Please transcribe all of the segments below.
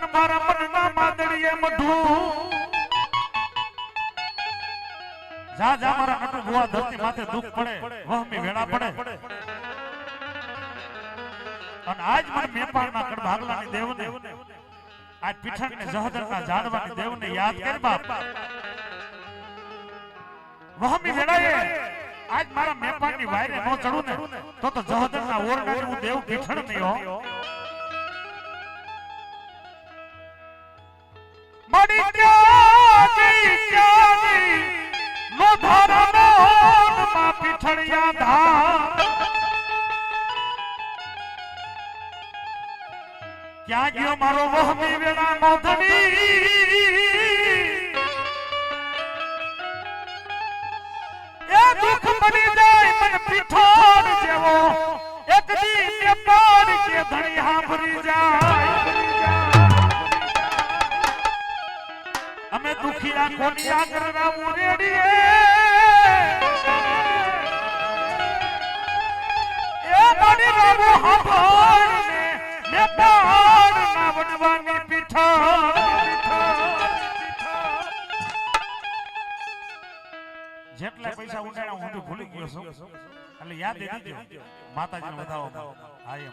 તન મારા મનના માદળીએ મઢું. જા જા, મારા નટુ ભુવા ધરતી માથે દુખ પડે. વહમી વેળા પડે. અને આજ મને મેપાળના કડ ભાગલાની દેવને આજ પીઠણને જહદરના જાડવાની દેવને યાદ કર બાપ. વહમી વેળાએ આજ મારા મેપાળની વાયરે ન ચડું ને, તો તો જહદરના ઓરડાની દેવ પીઠણ નહીં હો. ક્યાં ગયો મારો વહમી વેળા મોધની એ દુખ બની જાય મન પીઠોડ જેવો. એક દી કે પાડ કે ધણી હાંભરી જાય. અમે દુખિયા કોની આગળ રાવું એ મારી રાવું હાંભળને મેં પાડ ના વડવાની જેટલા પૈસા ઉડાડ્યા હું તો ભૂલી ગયો છું. એટલે યાદ દીધો માતાજીને વધાવો હા, એમ.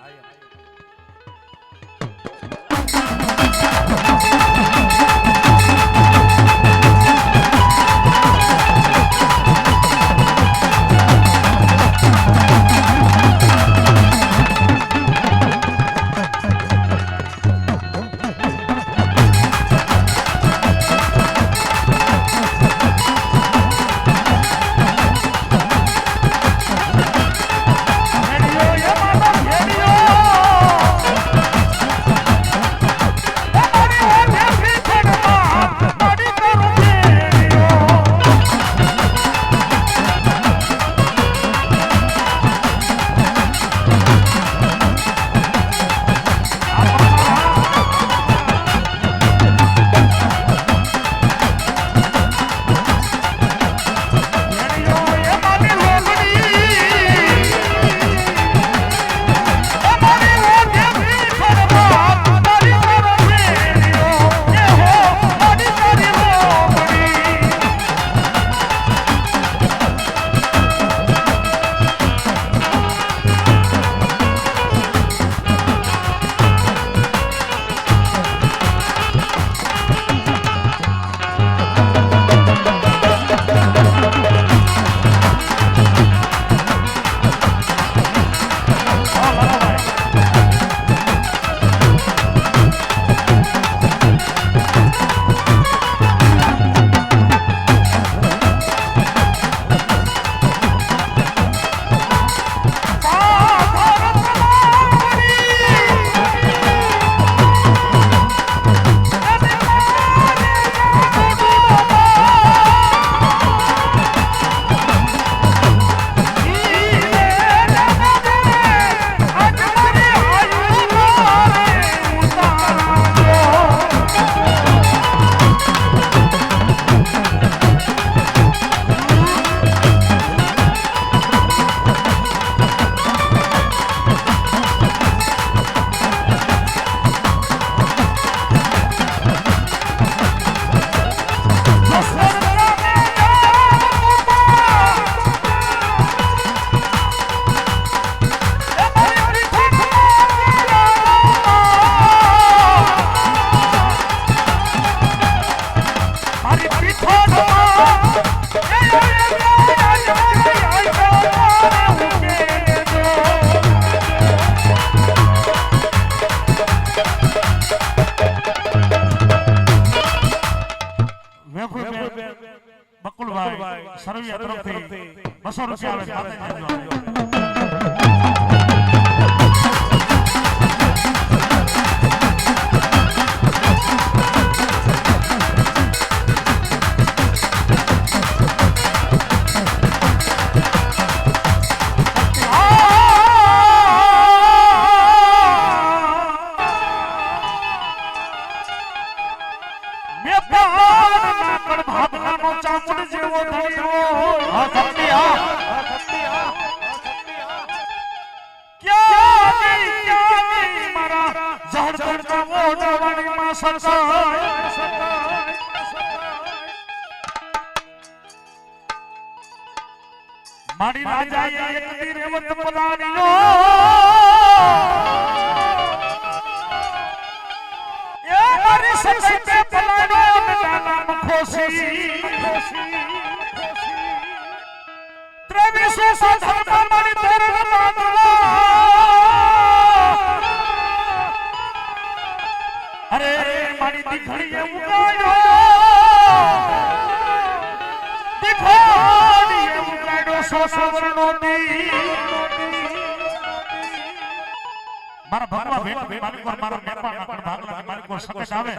મારા ભગવા ભેટ માલિકો મારા નેપાળમાં ભાગલા માલિકો સકટ આવે.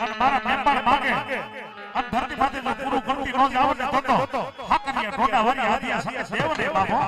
અને મારા નેપાળ માગે. અને ધરતી પાસે જો પૂરું કરતી રોજ આવે ને તો. હકની ઢોટા વરી હાથિયા સાથે દેવ ને બાપો.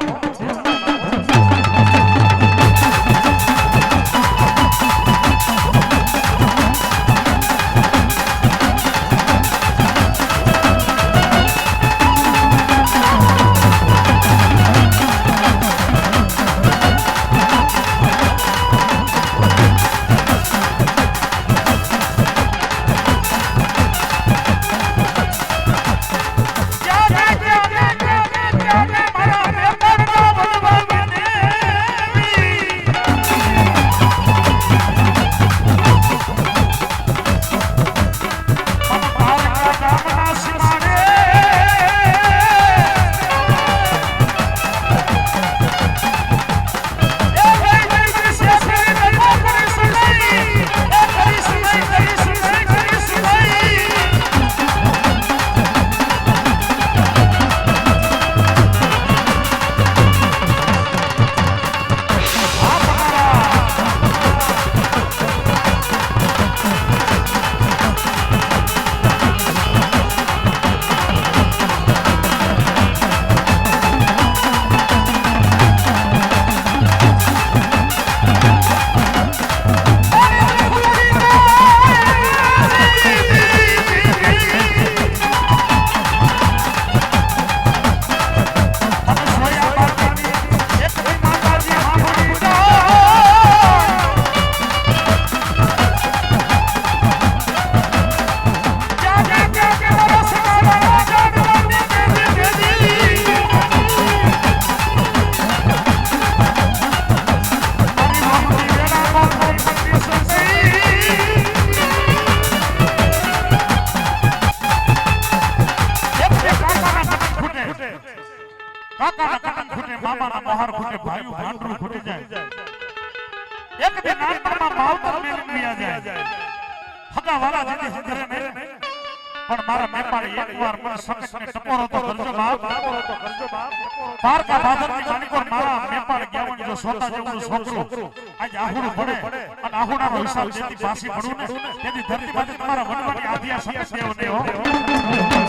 પાર કા ભાદરની જાનકોર મારા મેપાર ગ્યાવણ જો સોતા જેવું છોકરો આજ આહુડ ભણે અને આહુડા નો હિસાબ જેથી પાસી ભણું ને તેથી ધરતી પાસે તમારા વનવાની આધિયા સંદેશ દેવ ને, હો.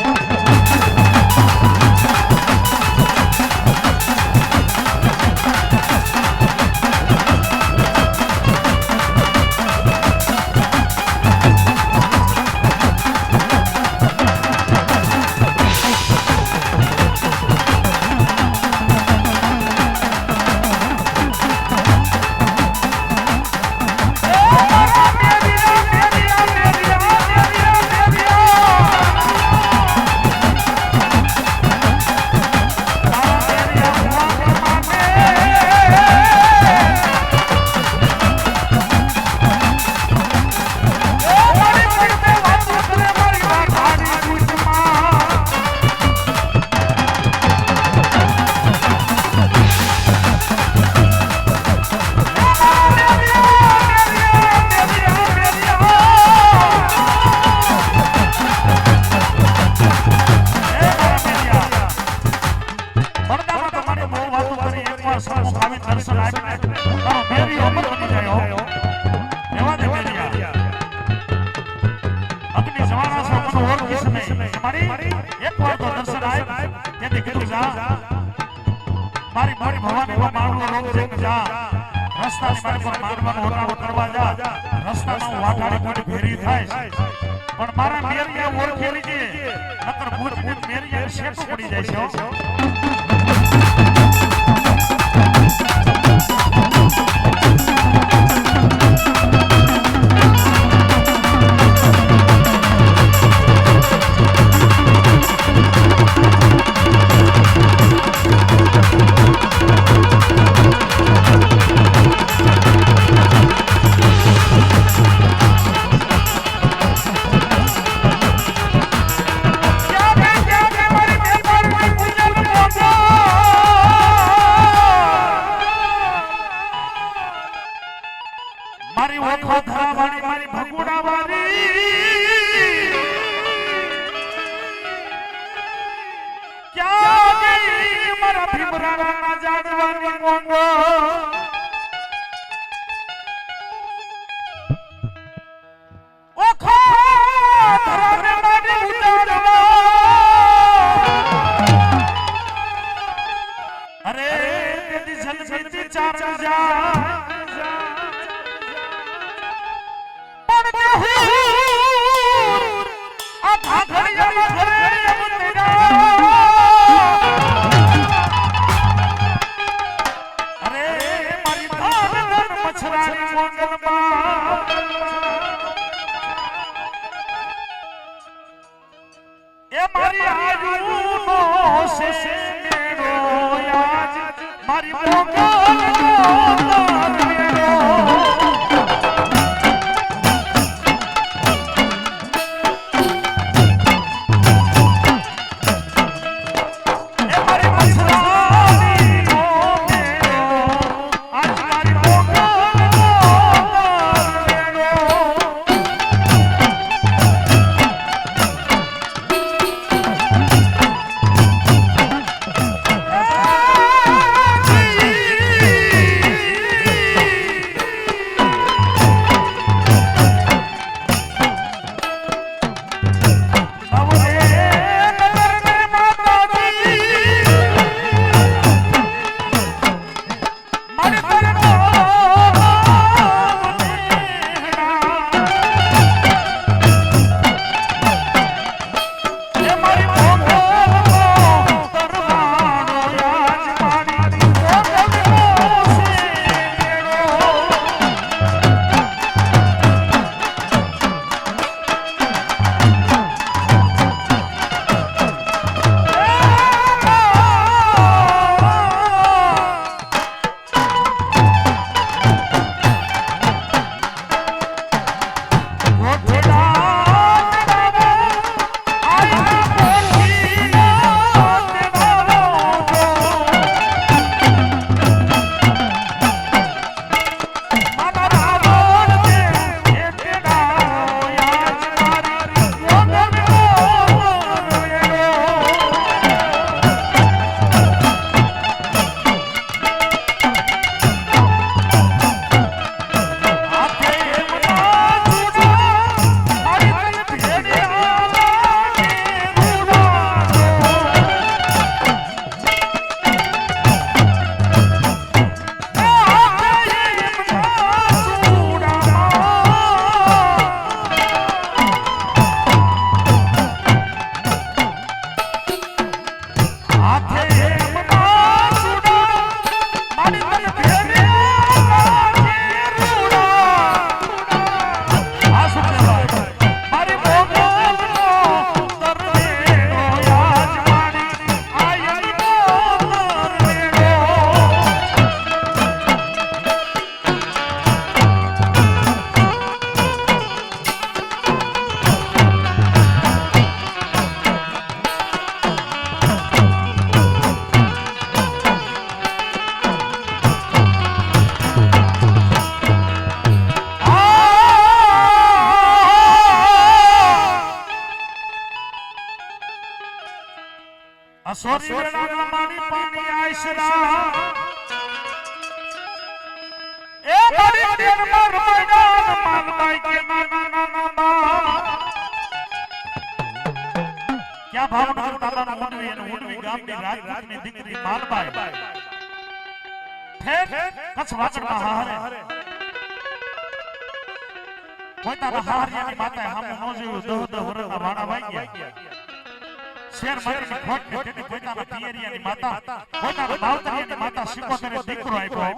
પોતાના પિયરિયાની માતા પોતાના માવતરિયાની માતા સિકોતરે દીકરો આપ્યો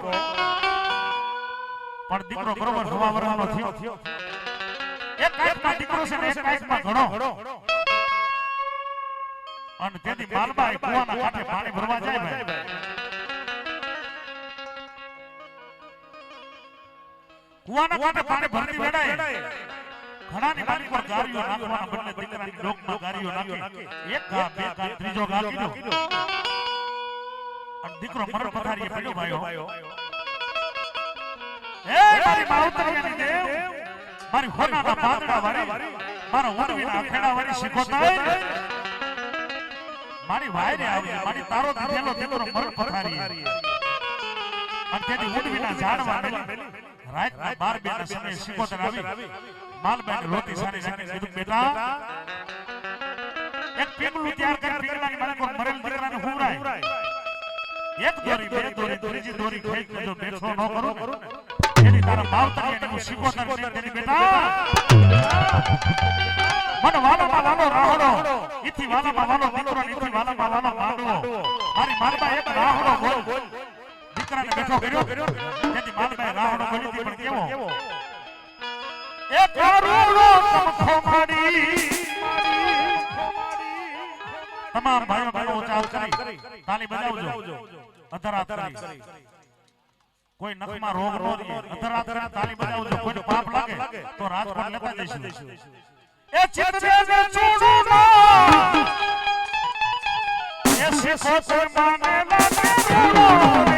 પણ દીકરો બરોબર વરવાનો થયો એક કાંઈકમાં દીકરો છે ને એક કાંઈકમાં ઘણો અને તેથી માલબાઈ કુવાના કાંઠે પાણી ભરવા જાય ભાઈ કુવાના કાંઠે પાણી ભરતી વેળાએ ઘણાની માની પર ગારીઓ નાખવાના બદલે દીકરાની ડોકમાં ગારીઓ નાખી. એક ઘા બે ઘા ત્રીજો ઘા કીધો અને દીકરો મરણ પથારીએ પડ્યો ભાઈઓ. એ મારી માવતરિયાની દેવ. મારી હોનાના પાંદડા વાળી મારા ઉડવીના ખેડા વાળી શીખોતા મારી વાયરે આવી મારી તારો દીધેલો દીકરો મરણ પથારીએ. અને તેની ઉડવીના ઝાડવા મેલી. રાતના બાર બે ના સમયે શીખોતર આવી. માલબાઈ રોટી સારી રાખી કીધું બેટા એક પીગલું તૈયાર કર પીગલાની મારે કોઈ મરેલ દીકરાને હુવરાય એક દોરી બે દોરી ત્રીજી દોરી ખેંચ કે જો બેઠો ન કરો. એની તારા માવતરિયાની હું શીખો તને તેની બેટા. મને વાલામાં વાલો રાહડો. ઇથી વાલામાં વાલો દીકરો ઇથી વાલામાં વાલો માંડવો. મારી માલબા એક રાહડો બોલ. દીકરાને બેઠો કર્યો. તેથી માલબાએ રાહડો બોલી પણ કેવો? એ કરુણો તમખો મારી તમામ ભાઈઓ બહેનો ઉચાવ કરી. તાલી બજાવજો. અધરાત કરી. કોઈ નખમાં રોગ નો રહે અધરાત કરી તાલી બજાવજો. કોઈ પાપ લાગે, તો રાજકોટ લેતા જઈશું. એ ચિત્રે ને. ચૂડુના એ શીખો તો માને લાગે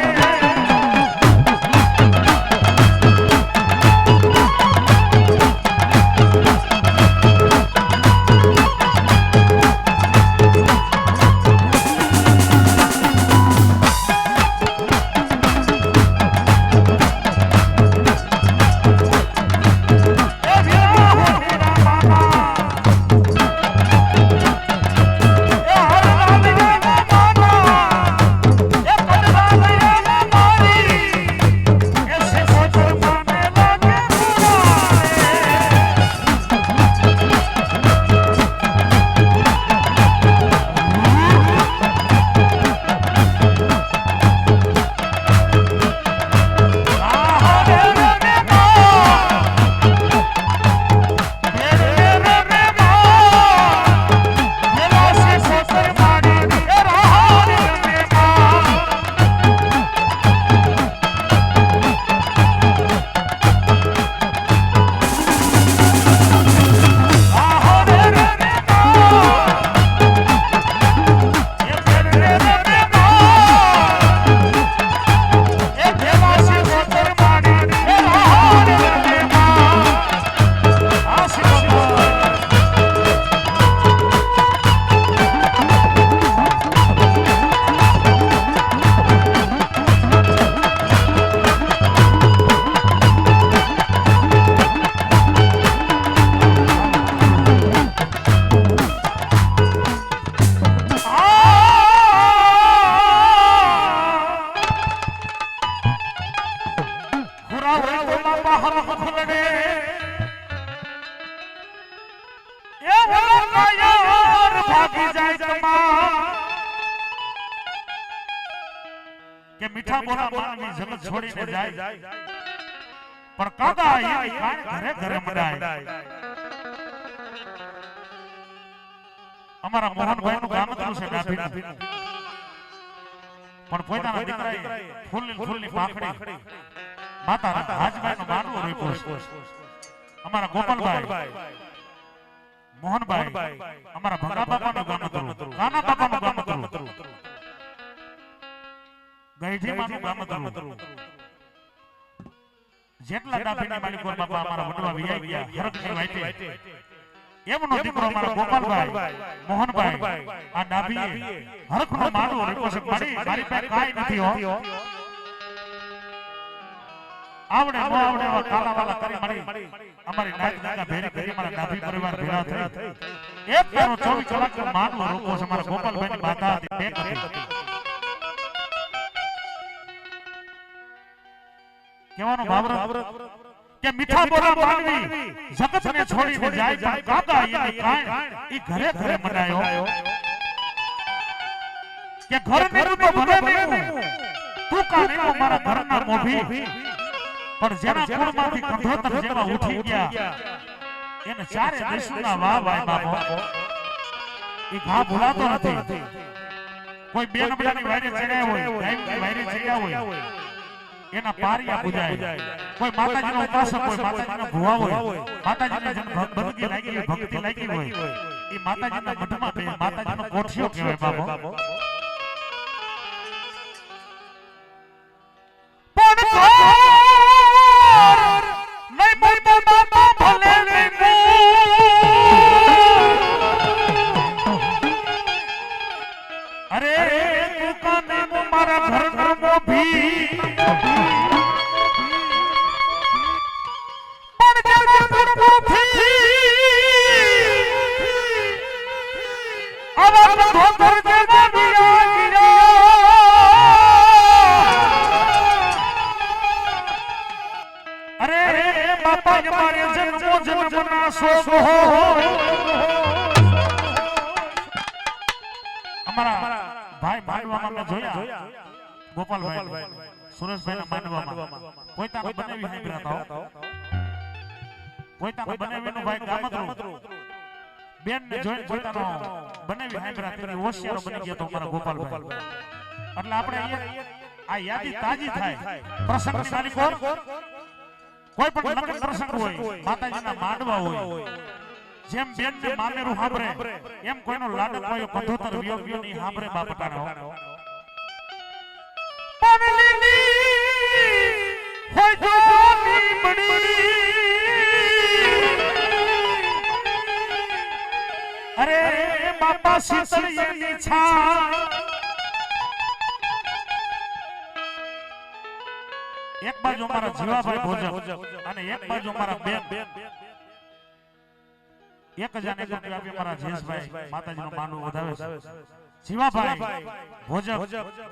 કે મીઠા બોલા માનવી જગત છોડીને જાય. પણ કાકા એની કાન ઘરે ઘરે મડાય અમારા મોહનભાઈ નું ગામ હતું છે ગાભી પણ પોતાના દીકરાએ ફૂલની ફૂલની પાખડી માતા હાજભાઈ નું માનવું રોક્યો છે. અમારા ગોપાલભાઈ. મોહનભાઈ. અમારા ભગા બાપા નું ગામ હતું. કાના બાપા નું ગામ હતું. ગઈઢીમાં નું ગામ હતું જેટલા ડાભીની માલિકો બાપા અમારા વડવા વિયાઈ ગયા હરકની વાઈટે. એમનો દીકરો અમારા ગોપાલભાઈ મોહનભાઈ આ ડાભીએ. હરખનો માનવો રોક્યો મારી મારી પાસે કાંઈ નથી હો. આવડે નો આવડે એવા કાલા કરી મારી અમારી નાયક નાકા ભેરી કરી મારા ડાભી પરિવાર ભેળા થઈ. એક તારો 24 કલાક માનવો રોકો છે. મારા માતા હતી. કહેવાનો ભાવરત કે મીઠા બોલા માનવી જગતને છોડીને જાય પણ કાકા એની કાંઈ ઈ ઘરે ઘરે મનાયો. કે ઘર મેરું તો ભલે મેરું તું કા મેરું ઘરના મોભી. પણ જેના કુળમાંથી કંધોતર જેવા ઉઠી ગયા. એને ચારે દેશોના વાહ વાહ બાપો ઈ ઘા ભૂલાતો નથી. કોઈ બે નંબરની વાયરે ચડ્યા હોય ગાયની વાયરે ચડ્યા હોય. એના પારિયા પૂજાય. કોઈ માતાજીનો ઉપાસક હોય માતાજીનો ભુવા હોય માતાજીને જેને ભ- બંદગી લાગી ભક્તિ લાગી હોય એ માતાજીના મઠમાં બે માતાજીનો કોઠિયો કહેવાય બાપો. હોશિયારો બની ગયા તો અમારા ગોપાલભાઈ. એટલે આપણે આ યાદી તાજી થાય. પ્રસંગની માલિકો કોઈ પણ લગ્ન પ્રસંગ હોય માતાજીના માંડવા હોય. જેમ બેન ને મામેરું હાંભળે એમ કોઈનો લાડુ કોઈ કંઠોતર વિયોગ વિયો ની હાંભળે બાપટાનો હોય જોની બડી અરે બાપા શીતળિયાની છા એક બાજુ અમારા જીવાભાઈ ભોજન અને એક બાજુ અમારા બેન. એક હજાર એક રૂપિયા આપી અમારા જયેશભાઈ માતાજીનું માનવું વધાવે છે. જીવાભાઈ ભોજક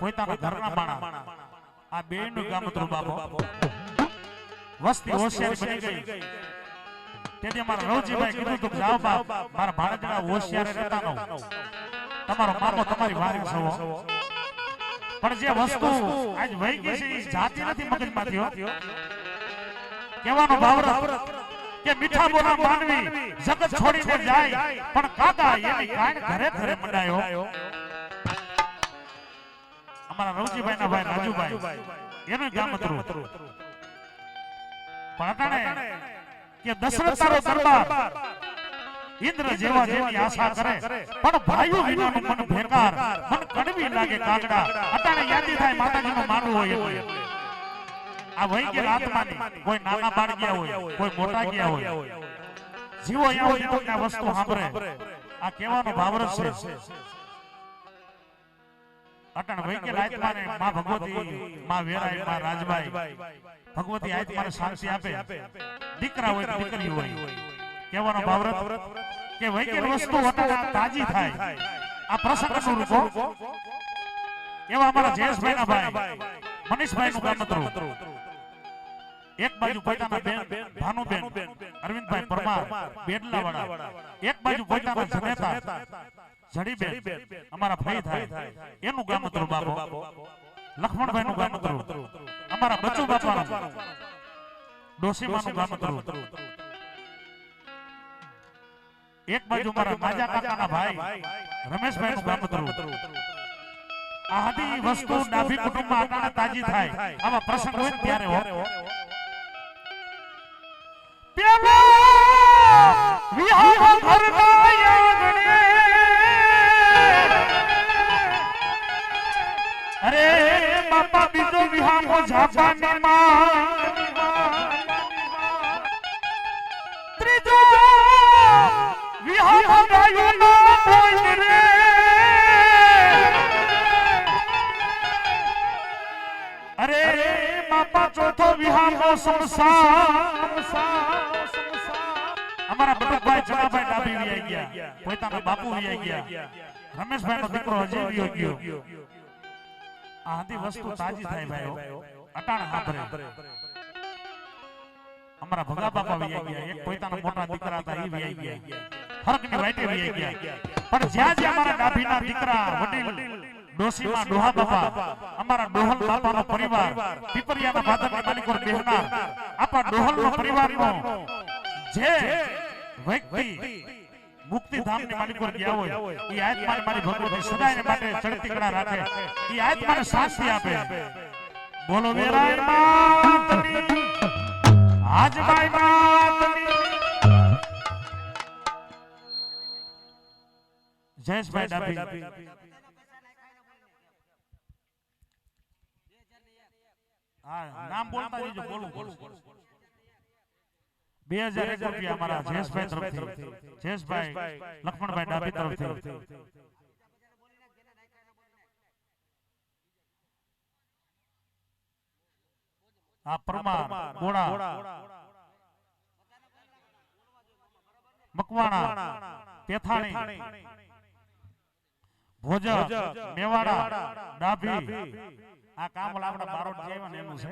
પોતાના ઘરના માણા. આ બેયનું ગામતરું બાપો. વસ્તી હોશિયારી બની ગઈ. તેથી અમારા રવજીભાઈ કીધું તું જાવ બાપ મારા ભાણેજના હોશિયાર રહેતા નો તમારો મામો તમારી વારી સવો પણ જે વસ્તુ આજ વહી ગઈ છે એ જાતિ નથી મગજમાં થયો કહેવાનો ભાવરત કે મીઠા બોલા માનવી જગત છોડીને જાય. પણ કાકા એની કાંડ ઘરે ઘરે મંડાયો અમારા રવજીભાઈ ના ભાઈ રાજુભાઈ. એનું ગામ હતું પણ અટાણે કે દશરથ તારો દરબાર. ઇન્દ્ર જેવા જેવી આશા કરે પણ ભાઈઓ વિનાનું મન ભેકાર મન કડવી લાગે કાગડા અટાણે યાદી થાય માતાજીનું માનવું હોય આ વહી ગયેલા આત્માની. કોઈ નાના બાળ ગયા હોય કોઈ મોટા ગયા હોય. જીવો એવો જીવો આ વસ્તુ સાંભળે. આ કહેવાનો ભાવરસ છે. અટણ વૈકે રાજમાને માં ભગવતી માં વેરાયમાં રાજભાઈ. ભગવતી આત્માને શાંતિ આપે. દીકરા હોય દીકરી હોય કહેવાનો ભાવરત કે વહી વસ્તુ અટણ તાજી થાય. આ પ્રસંગનું રૂપો એવા અમારા જયેશભાઈ ના ભાઈ. મનીષભાઈ નું ગામતરું એક બાજુ પોતાના બેન ભાનુબેન અરવિંદભાઈ પરમાર બેડલાવાળા. એક બાજુ પોતાના જનેતા જડીબેન. અમારા ભાઈ થાય. એનું ગામતરું બાપો. લખમણભાઈ નું ગામતરું અમારા બચ્ચુ બાપાનું. ગામ ગામતરું એક બાજુ મારા માજા કાકાના ભાઈ રમેશભાઈ નું ગામતરું આ બધી વસ્તુ ડાભી કુટુંબમાં આપણને તાજી થાય. આવા પ્રસંગ હોય ને ત્યારે હો. પેલો વિહાર ઘરના આંગણે બાપા બીજો વિહાર ઝાપાની માં ત્રીજો વિહાર ગાયોનો બોલ રે અરે બાપા ચોથો વિહારનો સંસાર અમારા બટુકભાઈ જનાભાઈ ડાબી વી આવી ગયા પોતાના બાપુ વી આવી ગયા રમેશભાઈ નો દીકરો હજી વી ગયો આ બધી વસ્તુ તાજી થાય ભાઈઓ. અટાણ હાંભરે. અમારા ભગા બાપા વહી ગયા. એક પોતાના મોટા દીકરા હતા એ વહી ગયા. ફરકની વાઈટે વહી ગયા. પણ જ્યાં જ્યાં અમારા ગાભીના દીકરા વડીલ ડોસીમાં ડોહા બાપા અમારા ડોહલ બાપાનો પરિવાર. પીપરિયાના ભાદરની માલિકોર બેહનાર. આપા ડોહલનો પરિવારનો જે વ્યક્તિ મુક્તિધામની પર ગયા હોય. એ આત્માને મારી ભગવતી સદાય માટે ચડતી કળા રાખે. એ આત્માને શાંતિ આપે. બોલો વેરાય માતની. આજબાઈ માતની. જયેશભાઈ ડાભી. હા નામ બોલતા જજો બોલું બોલું. બે હજાર એક રૂપિયા અમારા જયેશભાઈ તરફથી. જયેશભાઈ લક્ષ્મણભાઈ ડાભી તરફથી. આ પરમાર ગોળા મકવાણા પેથાણી ભોજ મેવાડા ડાભી. આ કામ આપણા બારોટ જેવા એનું છે.